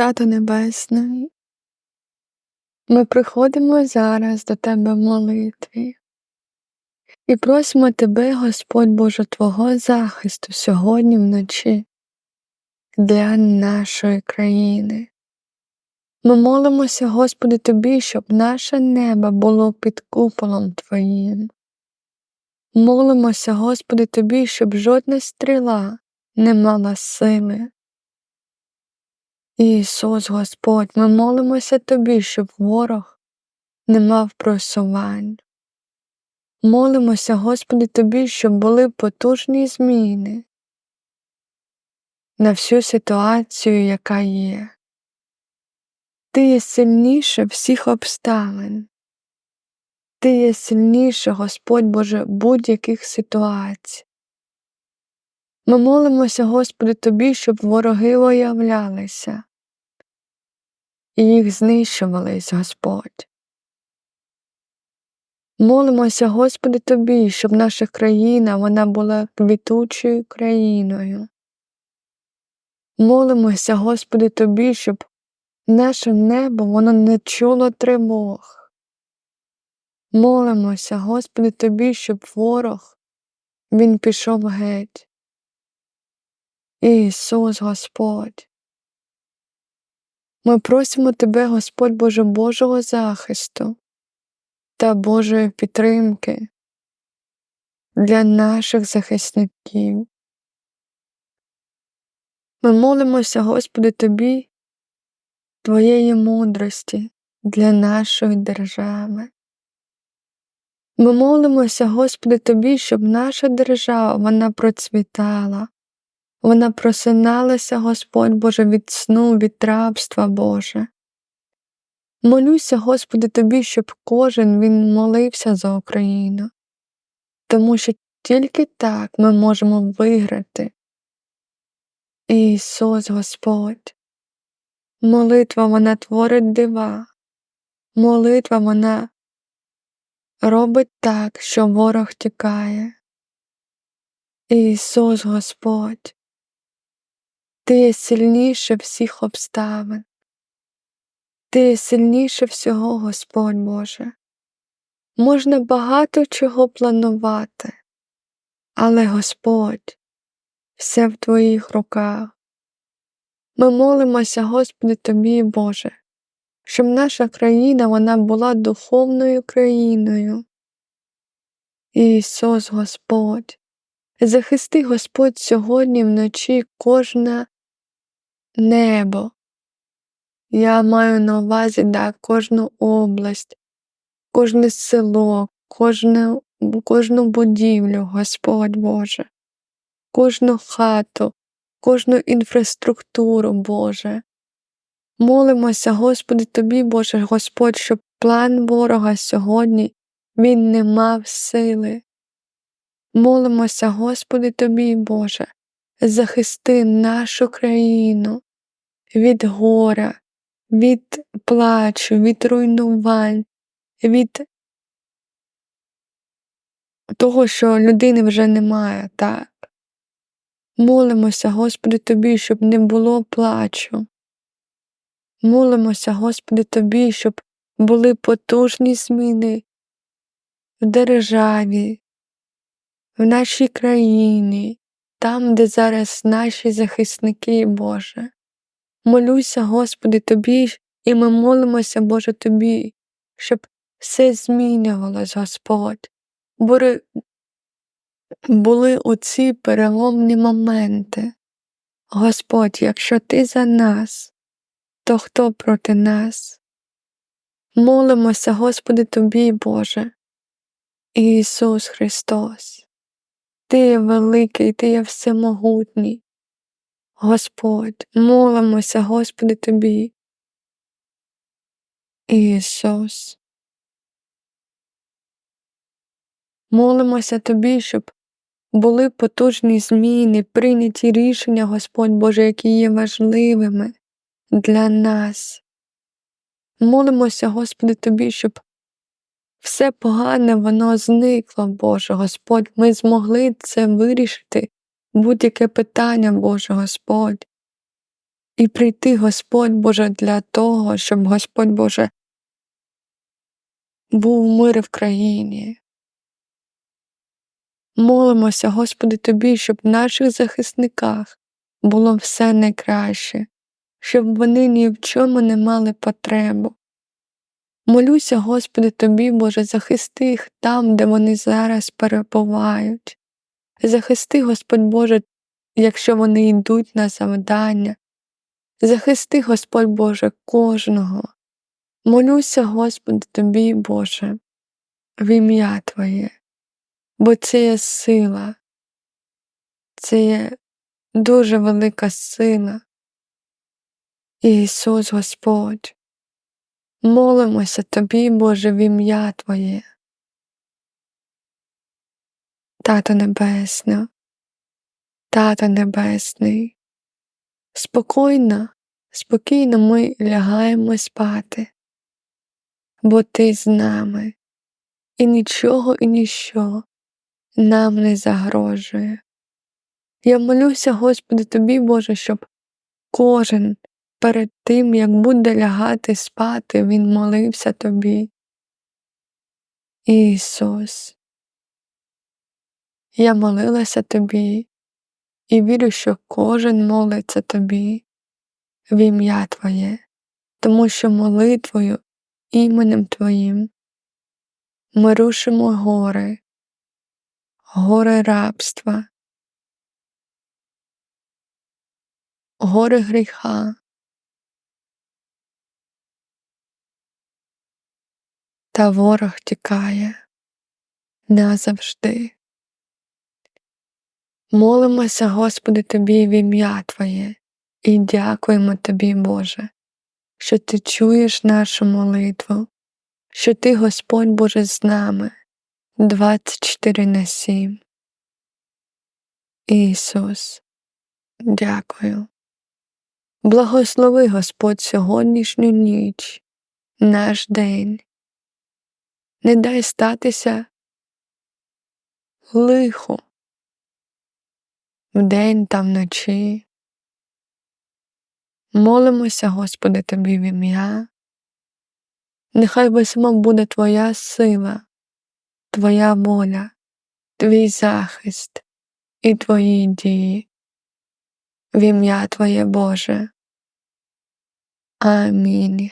Тато Небесний, ми приходимо зараз до Тебе в молитві і просимо Тебе, Господь Боже, Твого захисту сьогодні вночі для нашої країни. Ми молимося, Господи, Тобі, щоб наше небо було під куполом Твоїм. Молимося, Господи, Тобі, щоб жодна стріла не мала сили. Ісус Господь, ми молимося Тобі, щоб ворог не мав просувань. Молимося, Господи, Тобі, щоб були потужні зміни на всю ситуацію, яка є. Ти є сильніше всіх обставин. Ти є сильніше, Господь Боже, будь-яких ситуацій. Ми молимося, Господи, Тобі, щоб вороги уявлялися і їх знищувались, Господь. Молимося, Господи, Тобі, щоб наша країна вона була квітучою країною. Молимося, Господи, Тобі, щоб наше небо воно не чуло тривог. Молимося, Господи, Тобі, щоб ворог він пішов геть. Ісус Господь. Ми просимо Тебе, Господь Боже Божого захисту та Божої підтримки для наших захисників. Ми молимося, Господи, Тобі, Твоєї мудрості для нашої держави. Ми молимося, Господи, Тобі, щоб наша держава вона процвітала, вона просиналася, Господь Боже, від сну, від рабства Боже. Молюся, Господи, Тобі, щоб кожен він молився за Україну, тому що тільки так ми можемо виграти. Ісус Господь. Молитва вона творить дива, молитва вона робить так, що ворог тікає. Ісус Господь, Ти є сильніше всіх обставин, Ти є сильніше всього, Господь Боже. Можна багато чого планувати, але Господь, все в Твоїх руках. Ми молимося, Господи, Тобі, Боже, щоб наша країна вона була духовною країною. Ісус Господь, захисти Господь сьогодні вночі кожне небо. Я маю на увазі да, кожну область, кожне село, кожну, кожну будівлю, Господь Боже, кожну хату, кожну інфраструктуру, Боже. Молимося, Господи, Тобі, Боже, Господь, щоб план ворога сьогодні він не мав сили. Молимося, Господи, Тобі, Боже, захисти нашу країну від горя, від плачу, від руйнувань, від того, що людини вже немає, так. Молимося, Господи, Тобі, щоб не було плачу. Молимося, Господи, Тобі, щоб були потужні зміни в державі, в нашій країні, там, де зараз наші захисники, Боже. Молюся, Господи, Тобі, і ми молимося, Боже, Тобі, щоб все змінювалось, Господь. Були, були оці переломні моменти. Господь, якщо Ти за нас, то хто проти нас? Молимося, Господи, Тобі, Боже, Ісус Христос, Ти є великий, Ти є всемогутній. Господь, молимося, Господи, Тобі. Ісус. Молимося Тобі, щоб були потужні зміни, прийняті рішення, Господь Боже, які є важливими для нас. Молимося, Господи, Тобі, щоб все погане воно зникло, Боже Господь. Ми змогли це вирішити, будь-яке питання, Боже Господь. і прийти, Господь Боже, для того, щоб Господь Боже був мир в країні. Молимося, Господи, Тобі, щоб в наших захисниках було все найкраще, щоб вони ні в чому не мали потребу. Молюся, Господи, Тобі, Боже, захисти їх там, де вони зараз перебувають. Захисти, Господь Боже, якщо вони йдуть на завдання. Захисти, Господь Боже, кожного. Молюся, Господи, Тобі, Боже, в ім'я Твоє, бо це є сила, це є дуже велика сила. Ісус Господь, молимося Тобі, Боже, в ім'я Твоє. Тато Небесне, Тато Небесний, спокійно, спокійно ми лягаємо спати, бо Ти з нами, і нічого і ніщо нам не загрожує. Я молюся, Господи, Тобі, Боже, щоб кожен перед тим, як буде лягати спати, Він молився Тобі. Ісус, я молилася Тобі і вірю, що кожен молиться Тобі в ім'я Твоє, тому що молитвою іменем Твоїм ми рушимо гори, гори рабства, гори гріха. Та ворог тікає назавжди. Молимося, Господи, Тобі в ім'я Твоє і дякуємо Тобі, Боже, що Ти чуєш нашу молитву, що Ти, Господь Боже, з нами 24 на 7. Ісус, дякую. Благослови Господь сьогоднішню ніч, наш день. Не дай статися лихо вдень та вночі. Молимося, Господи, Тобі в ім'я. Нехай весьма буде Твоя сила, Твоя воля, Твій захист і Твої дії. В ім'я Твоє Боже. Амінь.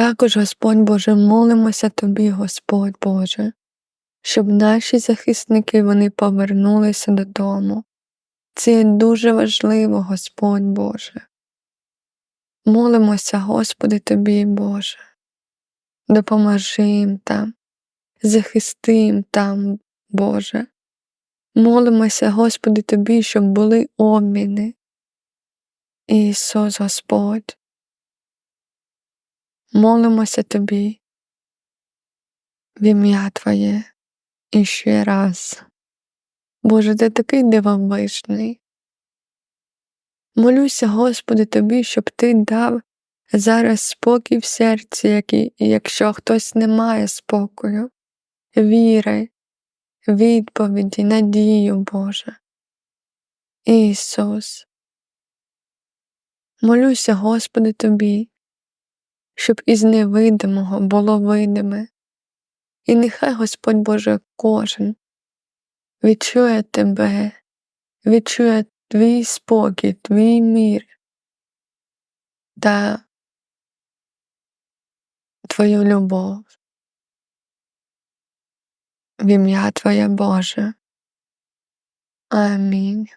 Також, Господь Боже, молимося Тобі, Господь Боже, щоб наші захисники вони повернулися додому. Це дуже важливо, Господь Боже. Молимося, Господи, Тобі, Боже, допоможи їм там, захисти їм там, Боже. Молимося, Господи, Тобі, щоб були обміни. Ісус Господь. Молимося Тобі в ім'я Твоє і ще раз. Боже, ти такий дивовижний. Молюся, Господи, Тобі, щоб Ти дав зараз спокій в серці, який, якщо хтось не має спокою, віри, відповіді, надію, Боже. Ісус. Молюся, Господи, Тобі, щоб із невидимого було видиме, і нехай Господь Боже кожен відчує Тебе, відчує Твій спокій, Твій мір та Твою любов. В ім'я Твоє Боже. Амінь.